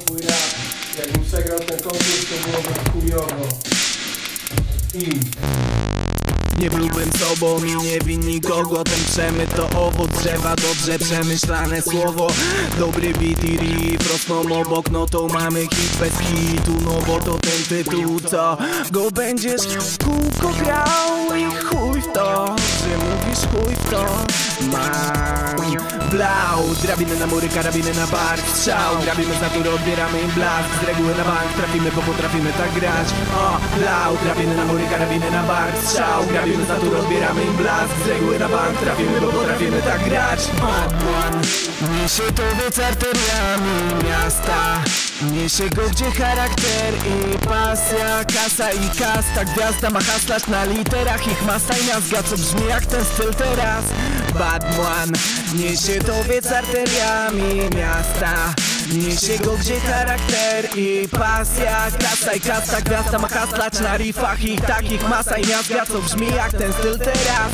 twój rap Jakbym przegrał ten konkurs, to byłoby chujowo I Nie byłbym sobą i nie win nikogo. Ten przemyt to owoc drzewa Dobrze przemyślane słowo. Dobry beat i riff Rosną obok, no to mamy hit bez hitu. No bo to ten tytuł, co go będziesz w kółko grał I chuj w to, że mówisz chuj w to. Man, blau. Drabiny na mury, karabiny na bark Strzał, grabimy z natury, odbieramy im blask. Z reguły na bank trafimy, bo potrafimy tak grać. O, blau, drabiny na mury, karabiny na bark Strzał, grabimy z natury, odbieramy im blask. Z reguły na bank trafimy, bo potrafimy tak grać. O, Niesie to wiec arteriami miasta. Niesie go gdzie charakter i pasja. Kasa i kasta, gwiazda ma haslać na literach Ich masa i miazga, co brzmi jak ten styl teraz Badmwan Niesie to wiec arteriami miasta. Niesie go gdzie charakter i pasja. Kasa i kasta, gwiazda ma haslać na riffach. Ich takich masa i miazga, co brzmi jak ten styl teraz